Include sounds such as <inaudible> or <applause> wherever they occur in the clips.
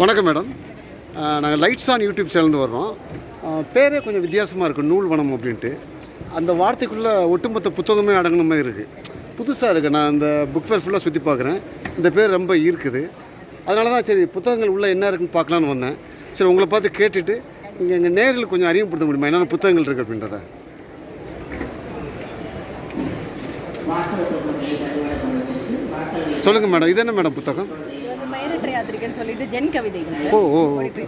வணக்கம் மேடம். நாங்கள் lights on YouTube சேனல்ந்து வர்றோம். பேரே கொஞ்சம் வித்தியாசமாக இருக்குது நூல்வனம் அப்படின்ட்டு. அந்த வார்த்தைக்குள்ளே ஒட்டுமொத்த புத்தகமே அடங்கின மாதிரி இருக்குது புதுசாக இருக்குது நான் இந்த புக் ஃபேர் ஃபுல்லாக சுற்றி பார்க்குறேன் இந்த பேர் ரொம்ப ஈர்க்குது. அதனால தான் சரி புத்தகங்கள் உள்ளே என்ன இருக்குன்னு பார்க்கலான்னு வந்தேன். சரி உங்களை பார்த்து கேட்டுட்டு இங்கே எங்கள் நேர்களுக்கு கொஞ்சம் அறிமுகப்படுத்த முடியுமா? என்னென்ன புத்தகங்கள் இருக்குது அப்படின்றத? சொல்லுங்கள் மேடம் இது என்ன மேடம் புத்தகம்? மயிரற்ற யாத்திரிகன்னு சொல்லிட்டு ஜென் கவிதைகள் ஓ ஓ. இது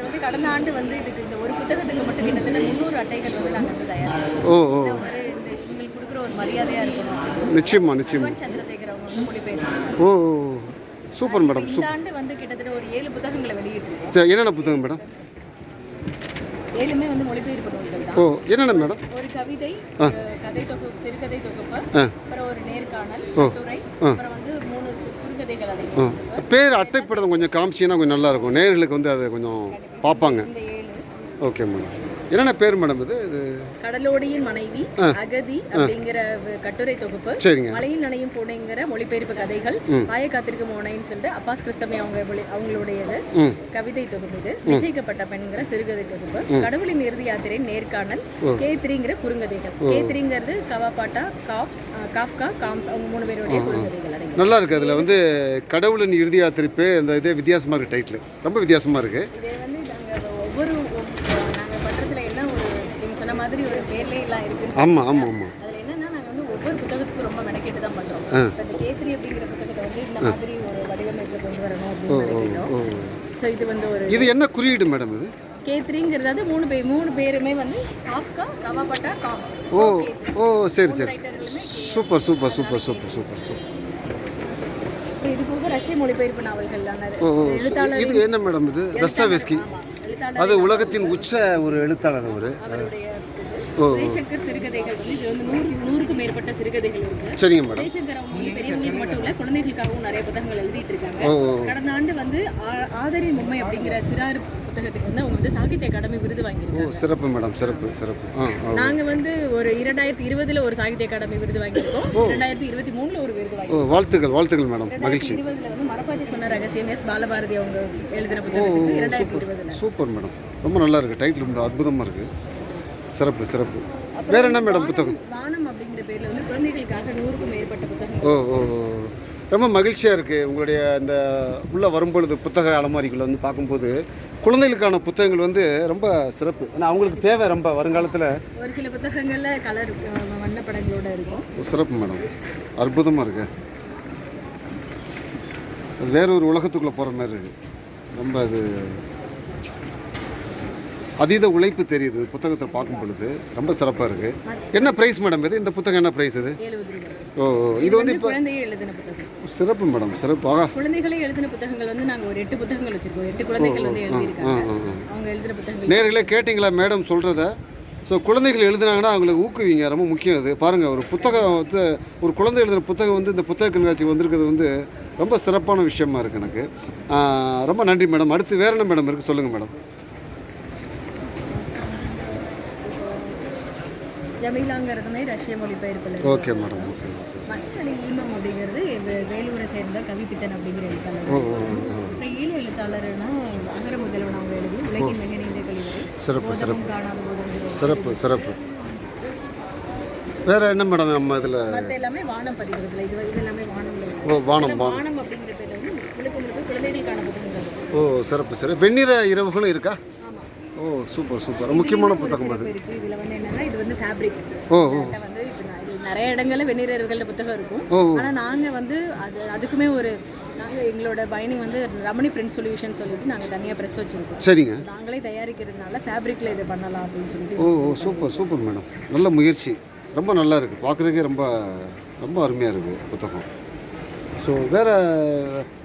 வந்து கடந்த ஆண்டு வந்து இதுக்கு இந்த ஒரு புத்தகத்துக்கு மட்டும் கிட்டத்தட்ட முந்நூறு அட்டைகள் வந்து நாங்கள் வந்து தயாரிச்சோம் ஓ ஓ. உங்களுக்கு கொடுக்குற ஒரு மரியாதையாக இருக்கணும். நிச்சயமா நிச்சயமா. சந்திரசேகர் அவங்க வந்து மொழிபெயர்ப்பு ஓ. சூப்பர் மேடம் இந்த ஆண்டு வந்து கிட்டத்தட்ட ஒரு ஏழு புத்தகங்களை வெளியிட்டிருக்கோம் சரி என்னென்ன புத்தகம் மேடம்? ஏழுமே வந்து மொழிபெயர்ப்பு ஓ என்னென்ன மேடம்? ஒரு கவிதை கதை தொகுப்பு சிறுகதை தொகுப்பு அப்புறம் ஒரு நேர்காணல் கட்டுரை அப்புறம் பேர் அட்டைப்படம் கொஞ்சம் காமிச்சிங்கன்னா கொஞ்சம் நல்லாயிருக்கும். நேர்களுக்கு வந்து அதை கொஞ்சம் பார்ப்பாங்க. Okay madam. என்னென்ன பேர் மேடம் இது? இது கடலோடியின் மனைவி அகதி அப்படிங்கிற கட்டுரை தொகுப்பு. சரிங்க. மலையில் நனையும் பூனைங்கிற மொழிபெயர்ப்பு கதைகள். ஆய காத்திருக்கும் ஓனைன்னு சொல்லிட்டு அப்பாஸ் கிறிஸ்தமே அவங்க அவங்களுடையது. கவிதை தொகுப்பு இது. நிச்சயிக்கப்பட்ட பெண்கிற சிறுகதை தொகுப்பு. கடவுளின் இறுதி யாத்திரை நேர்காணல் கே த்ரீங்கிற குறுங்கதைகள். கே த்ரீங்கிறது கவாபாட்டா காஃப் காஃப்கா காம்ஸ் அவங்க மூணு பேருடைய குறுங்கதைகள். நல்லா இருக்குது அதில் வந்து கடவுளின் இறுதி யாத்திரிப்பு அந்த இதே வித்தியாசமாக இருக்குது டைட்டில் ரொம்ப வித்தியாசமாக இருக்குது ஒவ்வொரு நாங்கள் பண்ணுறதுல என்ன ஒரு நீங்கள் சொன்ன மாதிரி ஒரு பேர்லே எல்லாம் இருக்குன்னு ஆமாம் ஆமாம் ஆமாம் அதில் என்னன்னா நாங்கள் வந்து ஒவ்வொரு புத்தகத்துக்கும் ரொம்ப மெனக்கெட்டு தான் பண்ணுறோம் இந்த கேத்ரி அப்படிங்கிற புத்தகத்தை வந்து இந்த மாதிரி ஒரு வடிவமைப்பில் கொண்டு வரணும் அப்படின்னு ஸோ இது வந்து ஒரு இது என்ன குறியீடு மேடம் இது? கேத்ரிங்கிறது வந்து மூணு பேர் மூணு பேருமே வந்து காஃப்கா கவாபட்டா காம்ஸ் ஓ ஓ சரி சரி. Super super super super super super. இது போக ரஷ்ய மொழிபெயர்ப்பு நாவல்கள் எழுத்தாளர் இது என்ன மேடம் இது? தஸ்தாவேஸ்கி அது உலகத்தின் உச்ச ஒரு எழுத்தாளர் அவர். அவருடைய ஓ. ஜெய்சங்கர் சிறுகதைகள் வந்து இது வந்து நூறு நூறுக்கும் மேற்பட்ட சிறுகதைகள் இருக்கு. சரிங்க மேடம். ஜெய்சங்கர் அவங்க வந்து பெரியவங்களுக்கு மட்டும் இல்ல குழந்தைகளுக்காகவும் நிறைய புத்தகங்கள் எழுதிட்டு இருக்காங்க. கடந்த ஆண்டு வந்து ஆதரின் உண்மை அப்படிங்கிற சிறார் புத்தகத்துக்கு வந்து அவங்க வந்து சாகித்ய அகாடமி விருது வாங்கியிருக்காங்க. சிறப்பு மேடம் சிறப்பு சிறப்பு. ஆ ஆ நாங்க வந்து ஒரு இரண்டாயிரத்தி இருபதுல ஒரு சாகித்ய அகாடமி விருது வாங்கியிருக்கோம். இரண்டாயிரத்தி இருபத்தி மூணுல ஒரு விருது வாங்கி வாழ்த்துக்கள் வாழ்த்துக்கள் மேடம் மகிழ்ச்சி. இருபதுல வந்து மரப்பாச்சி சொன்ன ரகசியம் எஸ் பாலபாரதி அவங்க எழுதின புத்தகத்துக்கு இரண்டாயிரத்தி இருபதுல. Super madam. ரொம்ப நல்லா இருக்குது டைட்டில் ரொம்ப அற்புதமாக இருக்குது சிறப்பு சிறப்பு. வேற என்ன மேடம் புத்தகம்? வானம் அப்படிங்கிற பேர்ல வந்து குழந்தைகளுக்காக நூறுக்கும் மேற்பட்ட புத்தகங்கள். ஓ ஓ ஓ. ரொம்ப மகிழ்ச்சியாக இருக்குது உங்களுடைய இந்த உள்ளே வரும்பொழுது புத்தக அலமாரிக்குள்ள வந்து பார்க்கும்போது குழந்தைகளுக்கான புத்தகங்கள் வந்து ரொம்ப சிறப்பு. ஏன்னா அவங்களுக்கு தேவை ரொம்ப வருங்காலத்தில். ஒரு சில புத்தகங்கள்ல கலர் வண்ணப்படங்களோட இருக்கும். சிறப்பு மேடம் அற்புதமாக இருக்கு. அது வேற ஒரு உலகத்துக்குள்ளே போகிற மாதிரி இருக்கு. ரொம்ப அது அதீத உழைப்பு தெரியுது புத்தகத்தை பார்க்கும் பொழுது. ரொம்ப சிறப்பாக இருக்கு. என்ன ப்ரைஸ் மேடம் இது? இந்த புத்தகம் என்ன ப்ரைஸ் இது? ஓ இது வந்து புத்தகம். சிறப்பு மேடம் சிறப்பு. ஆகா. குழந்தைகளே எழுதின புத்தகங்கள் வந்து நாங்க ஒரு எட்டு புத்தகங்கள் வச்சிருக்கோம். எட்டு குழந்தைகள் வந்து எழுதியிருக்காங்க. அவங்க எழுதின புத்தகங்கள். நேர்களே கேட்டிங்களா மேடம் சொல்கிறத ஸோ குழந்தைகள் எழுதுனாங்கன்னா அவங்களுக்கு ஊக்குவிங்க ரொம்ப முக்கியம் அது பாருங்கள் ஒரு புத்தகம் வந்து ஒரு குழந்தை எழுதுன புத்தகம் வந்து இந்த புத்தக கண்காட்சி வந்திருக்கிறது வந்து ரொம்ப சிறப்பான விஷயமா இருக்குது எனக்கு. ரொம்ப நன்றி மேடம். அடுத்து வேற என்ன மேடம் இருக்குது சொல்லுங்கள் மேடம். ஜமீலாங்கிறதுமே ரஷ்ய மொழிபெயர்ப்பில் இருக்கு. Okay madam okay. மலையாளி வேலூரை சேர்ந்த கவிப்பித்தன் அப்படிங்கிற எழுத்தாளர். அப்புறம் ஈழ எழுத்தாளர்னா அகர முதல்வன் அவங்க எழுதி உலகின் மிக நீண்ட கழிவறை சிறப்பு போதும் சிறப்பு. சிறப்பு வேற என்ன மேடம் நம்ம இதில்? எல்லாமே வானம் பதிவுகள் இது இது எல்லாமே வானம் ஓ வானம் வானம். அப்படிங்கிற பேர்ல வந்து முழுக்க முழுக்க குழந்தைகளுக்கான புத்தகங்கள் ஓ சிறப்பு சிறப்பு. வெண்ணிற இரவுகளும் இருக்கா? ஓ சூப்பர் சூப்பர். முக்கியமான புத்தகம் அது. இதுல வந்து என்னன்னா இது வந்து ஃபேப்ரிக் ஓ ஓ. வந்து இப்போ நிறைய இடங்கள்ல வெந்நீரர்கள்ல புத்தகம் இருக்கும். ஆனா நாங்க வந்து அது அதுக்குமே ஒரு நாங்க எங்களோட பயணி வந்து ரமணி பிரிண்ட் சொல்யூஷன் சொல்லிட்டு நாங்க தனியா ப்ரெஸ் வச்சிருக்கோம். சரிங்க. நாங்களே தயாரிக்கிறதுனால ஃபேப்ரிக்ல இது பண்ணலாம் அப்படின்னு சொல்லிட்டு ஓ சூப்பர் சூப்பர் மேடம் நல்ல முயற்சி. ரொம்ப நல்லா இருக்குது பார்க்குறதுக்கே ரொம்ப ரொம்ப அருமையாக இருக்குது புத்தகம். ஸோ வேறு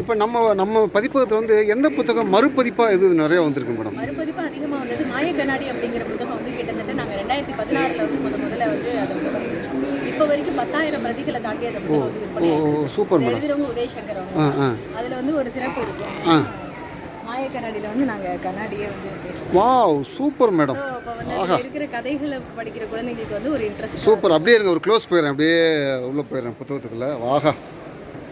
இப்போ நம்ம நம்ம பதிப்பகத்தில் வந்து எந்த புத்தகம் மறுபதிப்பாக இது நிறையா வந்திருக்கு மேடம் மறுபதிப்பு அதிகமா வந்தது மாய கண்ணாடி அப்படிங்கிற புத்தகம் வந்து கிட்டத்தட்ட நாங்க ரெண்டாயிரத்தி பதினாறுல வந்து முத முதல்ல வந்து அதை இப்போ வரைக்கும் பத்தாயிரம் பிரதிகளை தாண்டி அந்த புத்தகம் சூப்பர் மேடம். எழுதுறவங்க உதயசங்கர் அவங்க அதுல வந்து ஒரு சிறப்பு இருக்கும் மாய கண்ணாடியில வந்து நாங்க கண்ணாடியே வந்து பேசுவோம் வாவ் சூப்பர் மேடம். இருக்கிற கதைகளை படிக்கிற குழந்தைங்களுக்கு வந்து ஒரு இன்ட்ரெஸ்ட் சூப்பர். அப்படியே இருங்க ஒரு க்ளோஸ் போயிடுறேன். அப்படியே உள்ளே போயிடுறேன் புத்தகத்துக்குள்ளே. வாகா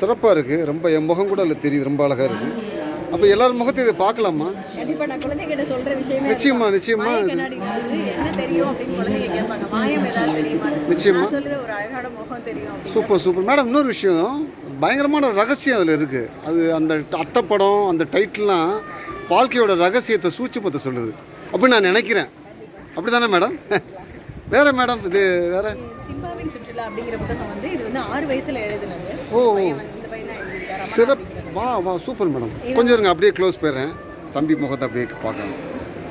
சிறப்பாக இருக்குது ரொம்ப என் முகம் கூட அதில் தெரியுது. ரொம்ப அழகாக இருக்குது அப்போ எல்லார் முகத்தையும் இதை பார்க்கலாமா? கண்டிப்பா நான் குழந்தைகிட்ட சொல்ற விஷயமே நிச்சயமா. நிச்சயமா. மாய கண்ணாடியில வந்து என்ன தெரியும் அப்படின்னு குழந்தைங்க கேட்பாங்க. மாயம் ஏதாவது தெரியுமா? நிச்சயமா. சொல்லுவேன் ஒரு அழகான முகம் தெரியும் அப்படின்னு. Super super. மேடம் இன்னொரு விஷயம். பயங்கரமான ரகசியம் அதில் இருக்குது அது அந்த அட்டைப்படம் அந்த டைட்டில்லாம் வாழ்க்கையோட ரகசியத்தை சூட்சுமத்தை சொல்லுது. அப்படின்னு நான் நினைக்கிறேன். அப்படி தானே மேடம்? <laughs> வேறு மேடம் இது வேறு? சிம்பாவின் சுற்றுலா அப்படிங்கிற புத்தகம் வந்து இது வந்து ஆறு வயசுல எழுதுனது. ஓ பையன் வா வா சூப்பர் மேடம். கொஞ்சம் இருங்க அப்படியே க்ளோஸ் போயிடுறேன். தம்பி முகத்தை அப்படியே பார்க்கலாம்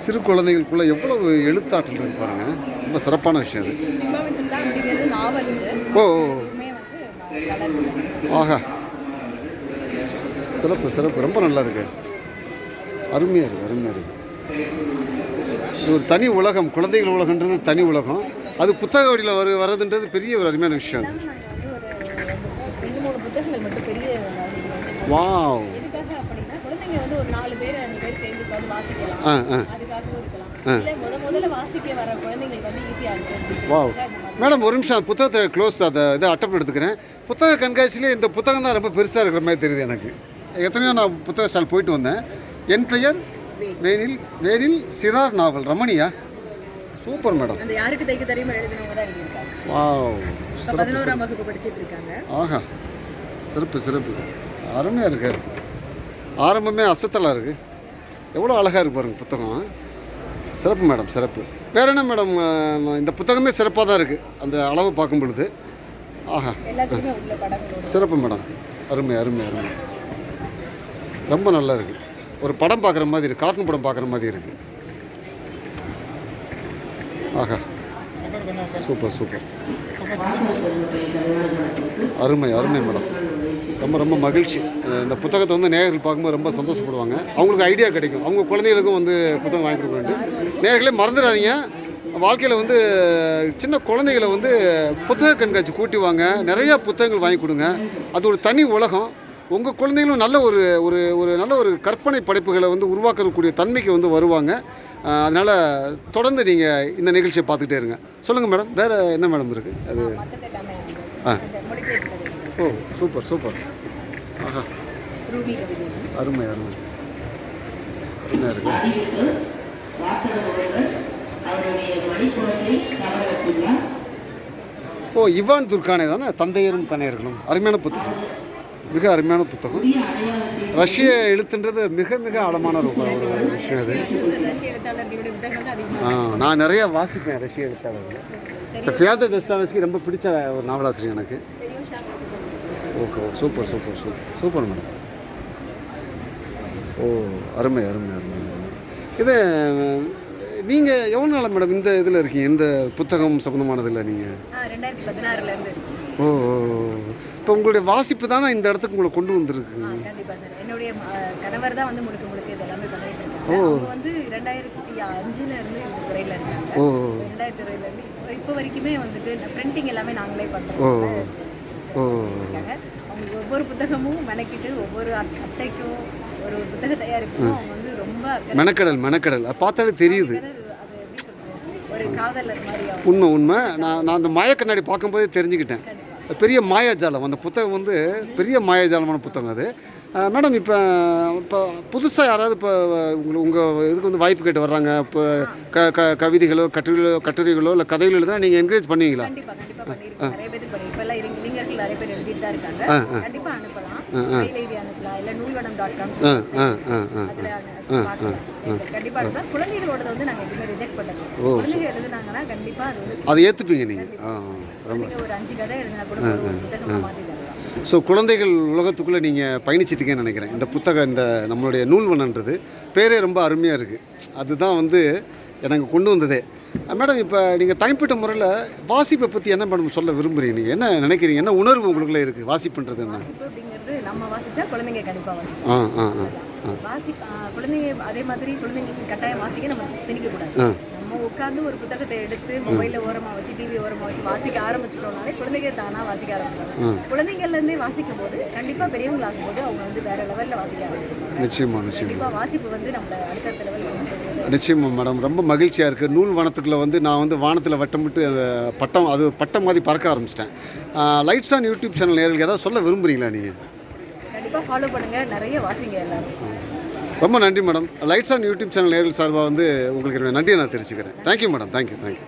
சிறு குழந்தைகளுக்குள்ளே எவ்வளவு எழுத்தாற்றல் இருக்கு பாருங்க. ரொம்ப சிறப்பான விஷயம் அது. ஓ ஆஹா. சிறப்பு சிறப்பு. ரொம்ப நல்லா இருக்கு. அருமையாக இருக்குது அருமையாக இருக்குது இது ஒரு தனி உலகம். குழந்தைகள் உலகன்றது தனி உலகம். அது புத்தக வடியில் வரு வர்றதுன்றது பெரிய ஒரு அருமையான விஷயம் அது நாங்கள் வந்து ஒரு ரெண்டு மூணு புத்தகங்கள் மட்டும் பெரிய வாசிக்கிறோம். வாவ் எதுக்காக அப்படின்னா குழந்தைங்க வந்து ஒரு நாலு பேர் அஞ்சு பேர் சேர்ந்து உட்காந்து வாசிக்கலாம். ஆ ஆ. அதுக்காகவும் இருக்கலாம். இல்லை முத முதல்ல வாசிக்க வர குழந்தைங்களுக்கு வந்து ஈஸியாக இருக்கும். வாவ் மேடம் ஒரு நிமிஷம் புத்தகத்தை க்ளோஸ் அதை இதை அட்டப் எடுத்துக்கிறேன் புத்தக கண்காட்சியிலே இந்த புத்தகம் தான் ரொம்ப பெருசாக இருக்கிற மாதிரி தெரியுது எனக்கு. எத்தனையோ நான் புத்தக ஸ்டால் போயிட்டு வந்தேன். என் பெயர்? வேனில் வேனில் சிறார் நாவல். ரமணியா? சூப்பர் மேடம் அந்த யாருக்கு தைக்க தெரியுமா எழுதினவங்க தான் எழுதியிருக்காங்க. வாவ் இப்போ பதினோராம் வகுப்பு படிச்சிட்டு இருக்காங்க. ஆஹா. சிறப்பு சிறப்பு. அருமையாக இருக்கு. ஆரம்பமே அசத்தலாக இருக்கு. எவ்வளோ அழகாக இருக்கு பாருங்க புத்தகம். சிறப்பு மேடம் சிறப்பு. வேற என்ன மேடம் இந்த புத்தகமே சிறப்பாக தான் இருக்குது அந்த அளவு பார்க்கும் பொழுது. ஆஹா. சிறப்பு மேடம் அருமை அருமை அருமை. ரொம்ப நல்லா இருக்கு. ஒரு படம் பார்க்குற மாதிரி இருக்கு. கார்ட்டூன் படம் பார்க்குற மாதிரி இருக்கு. ஆஹா. Super super. அருமை அருமை மேடம் ரொம்ப ரொம்ப மகிழ்ச்சி. இந்த புத்தகத்தை வந்து நேயர்கள் பார்க்கும்போது ரொம்ப சந்தோஷப்படுவாங்க. அவங்களுக்கு ஐடியா கிடைக்கும். அவங்க குழந்தைகளுக்கும் வந்து புத்தகம் வாங்கி கொடுக்க வேண்டும் நேயர்களே மறந்துடாதீங்க. வாழ்க்கையில் வந்து சின்ன குழந்தைகளை வந்து புத்தக கண்காட்சி கூட்டி வாங்க. நிறையா புத்தகங்கள் வாங்கி கொடுங்க. அது ஒரு தனி உலகம். உங்கள் குழந்தைகளும் நல்ல ஒரு ஒரு ஒரு நல்ல ஒரு கற்பனை படைப்புகளை வந்து உருவாக்கக்கூடிய தன்மைக்கு வந்து வருவாங்க. அதனால் தொடர்ந்து நீங்கள் இந்த நிகழ்ச்சியை பார்த்துக்கிட்டே இருங்க. சொல்லுங்கள் மேடம். வேறு என்ன மேடம் இருக்குது அது ஆ. ஓ சூப்பர் சூப்பர். ஆஹா. அருமை அருமை. அருமையாக இருக்கு. ஓ இவான் துர்கானே தானே? தந்தையரும் தனையர்களும். அருமையான புத்தகம். மிக அருமையான புத்தகம். ரஷ்ய எழுத்துன்றது மிக மிக ஆழமான ஒரு ஒரு விஷயம் அது. நான் நிறைய வாசிப்பேன் ரஷ்ய எழுத்தாளர்கள். ஸோ ஃபியாத தஸ்தாவஸ்கி ரொம்ப பிடிச்ச ஒரு நாவலாசிரியர் எனக்கு. Okay super super super. Super madam. ஓ அருமை அருமை அருமை அருமை. இது நீங்கள் எவ்வளோ நாள் மேடம் இந்த இதில் இருக்கீங்க? இந்த புத்தகம் சம்மந்தமானதில் நீங்கள் ஓ இப்போ உங்களுடைய வாசிப்பு தானே இந்த இடத்துக்கு உங்களை கொண்டு வந்திருக்கு? என்னுடைய கணவர் தான் வந்து முழுக்க முழுக்க இது எல்லாமே பண்ணிட்டு இருக்காங்க அவங்க வந்து ரெண்டாயிரத்தி அஞ்சுல இருந்து இந்த துறையில இருக்காங்க. ஓ ரெண்டாயிரத்தி துறையில இருந்து இப்போ- வரைக்குமே வந்துட்டு பிரிண்டிங் எல்லாமே நாங்களே ஓ பண்றோம் ஓ ஒவ்வொரு புத்தகமும் மெனக்கிட்டு ஒவ்வொரு அட்- அட்டைக்கும் ஒரு ஒரு புத்தக தயாரிப்புக்கும் அவங்க வந்து ரொம்ப மெனக்கடல் மெனக்கடல். அது பார்த்தாலே தெரியுது. ஒரு காதலர் மாதிரி உண்மை உண்மை. நான் நான் அந்த மாய கண்ணாடி பார்க்கும்போதே தெரிஞ்சுக்கிட்டேன். பெரிய மாயாஜாலம். அந்த புத்தகம் வந்து பெரிய மாயாஜாலமான புத்தகம் அது. மேடம் இப்போ இப்போ புதுசாக யாராவது இப்போ உங்களுக்கு உங்கள் இதுக்கு வந்து வாய்ப்பு கேட்டு வர்றாங்க. இப்போ க க கவிதைகளோ கட்டுரைகளோ கட்டுரைகளோ இல்லை கதைகளோ எழுதுனா நீங்கள் என்கரேஜ் பண்ணுவீங்களா? தான் இருக்காங்க. கண்டிப்பா அனுப்பலாம். மெயில் ஐடி அனுப்பலாம். இல்ல நூல்வடம் டாட் காம் கண்டிப்பா அனுப்பலாம். குழந்தைகளோட வந்து நாங்க எதுவுமே ரிஜெக்ட் பண்ணல. குழந்தைங்க எழுதுனாங்கன்னா கண்டிப்பா அது வந்து அதை ஏற்றுப்பீங்க நீங்கள் நீங்க ஒரு அஞ்சு கதை எழுதினா கூட புத்தகமா ஸோ குழந்தைகள் உலகத்துக்குள்ளே நீங்கள் பயணிச்சிட்டீங்கன்னு நினைக்கிறேன். இந்த புத்தகம் இந்த நம்மளுடைய நூல்வனன்றது பேரே ரொம்ப அருமையாக இருக்குது அதுதான் வந்து எனக்கு கொண்டு வந்ததே. மேடம் இப்போ நீங்கள் தனிப்பட்ட முறையில் வாசிப்பை பற்றி என்ன மேடம் சொல்ல விரும்புகிறீங்க நீங்கள் என்ன நினைக்கிறீங்க? என்ன உணர்வு உங்களுக்குள்ளே இருக்குது வாசிப்புன்றது என்ன? அப்படிங்கிறது நம்ம வாசிச்சா குழந்தைங்க கண்டிப்பா வாசிக்கும் ஆ ஆ வாசி குழந்தைங்க அதே மாதிரி குழந்தைங்களுக்கு கட்டாயம் வாசிக்க நம்ம திணிக்க கூடாது. ஆ. நம்ம உட்காந்து ஒரு புத்தகத்தை எடுத்து மொபைல்ல ஓரமா வச்சு டிவி ஓரமா வச்சு வாசிக்க ஆரம்பிச்சிட்டோம்னாலே குழந்தைங்க தானா வாசிக்க ஆரம்பிச்சிடுவாங்க குழந்தைங்கள்ல இருந்தே வாசிக்கும் போது கண்டிப்பா பெரியவங்களாகும் போது அவங்க வந்து வேற லெவல்ல வாசிக்க ஆரம்பிச்சிருவாங்க. நிச்சயமா நிச்சயமா. கண்டிப்பா வாசிப்பு வந்து நம்மள அடுத்தடுத்த லெவலில் கொண்டு போகுது நிச்சயமா மேடம். ரொம்ப மகிழ்ச்சியாக இருக்குது நூல் வனத்துக்குள்ளே வந்து நான் வந்து வானத்தில் வட்டமிட்டு அந்த பட்டம் அது பட்டம் மாதிரி பறக்க ஆரம்பிச்சிட்டேன். லைட்ஸ் ஆன் யூடியூப் சேனல் நேர்களுக்கு ஏதாவது சொல்ல விரும்புகிறீங்களா நீங்கள் கண்டிப்பா ஃபாலோ பண்ணுங்க. நிறைய வாசிங்க எல்லாரும். ரொம்ப நன்றி madam. Lights on YouTube channel நேரில் சார்பாக வந்து உங்களுக்கு நன்றியை நான் தெரிவிச்சுக்கிறேன். Thank you madam. Thank you thank you